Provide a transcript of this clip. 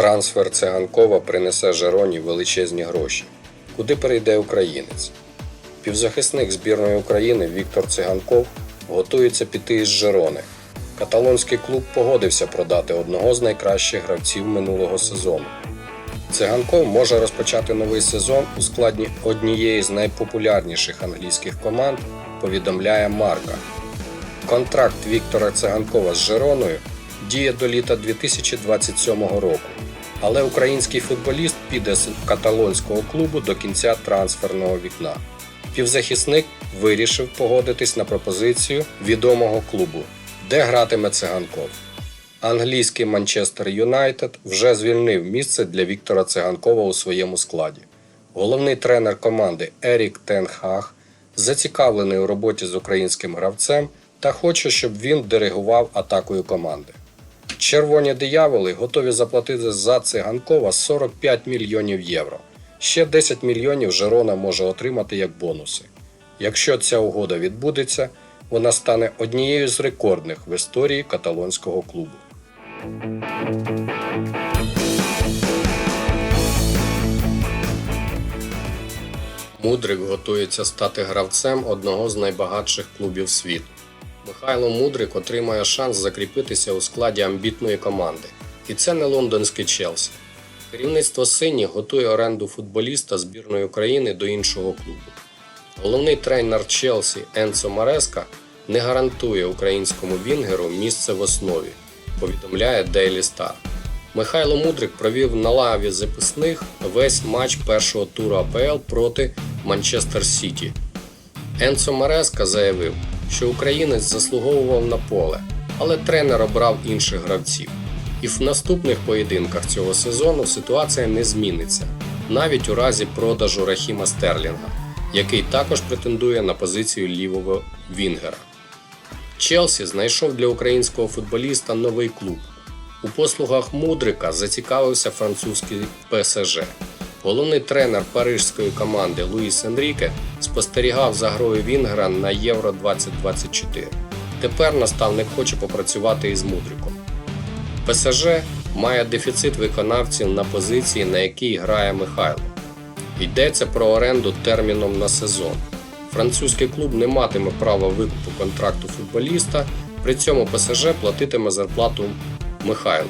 Трансфер циганкова принесе Жероні величезні гроші. Куди перейде українець? Півзахисник збірної України Віктор Циганков готується піти із Жерони. Каталонський клуб погодився продати одного з найкращих гравців минулого сезону. Циганков може розпочати новий сезон у складі однієї з найпопулярніших англійських команд, повідомляє Марка. Контракт Віктора Циганкова з Жероною діє до літа 2027 року, але український футболіст піде з каталонського клубу до кінця трансферного вікна. Півзахисник вирішив погодитись на пропозицію відомого клубу, де гратиме циганков. Англійський Манчестер Юнайтед вже звільнив місце для Віктора Циганкова у своєму складі. Головний тренер команди Ерік Тенхаг зацікавлений у роботі з українським гравцем та хоче, щоб він диригував атакою команди. Червоні дияволи готові заплатити за циганкова 45 мільйонів євро. Ще 10 мільйонів Жерона може отримати як бонуси. Якщо ця угода відбудеться, вона стане однією з рекордних в історії каталонського клубу. Мудрик готується стати гравцем одного з найбагатших клубів світу. Михайло Мудрик отримає шанс закріпитися у складі амбітної команди. І це не лондонський Челсі. Керівництво Сині готує оренду футболіста збірної України до іншого клубу. Головний тренер Челсі Енцо Мареска не гарантує українському Вінгеру місце в основі, повідомляє Daily Star. Михайло Мудрик провів на лаві записних весь матч першого туру АПЛ проти Манчестер Сіті. Енцо Мареска заявив, що українець заслуговував на поле, але тренер обрав інших гравців. І в наступних поєдинках цього сезону ситуація не зміниться, навіть у разі продажу Рахіма Стерлінга, який також претендує на позицію лівого Вінгера. Челсі знайшов для українського футболіста новий клуб. У послугах Мудрика зацікавився французький ПСЖ. Головний тренер парижської команди Луїс Енріке спостерігав за грою Вінгера на Євро 2024. Тепер наставник хоче попрацювати із Мудриком. ПСЖ має дефіцит виконавців на позиції, на якій грає Михайло. Йдеться про оренду терміном на сезон. Французький клуб не матиме права викупу контракту футболіста, при цьому ПСЖ платитиме зарплату Михайлу.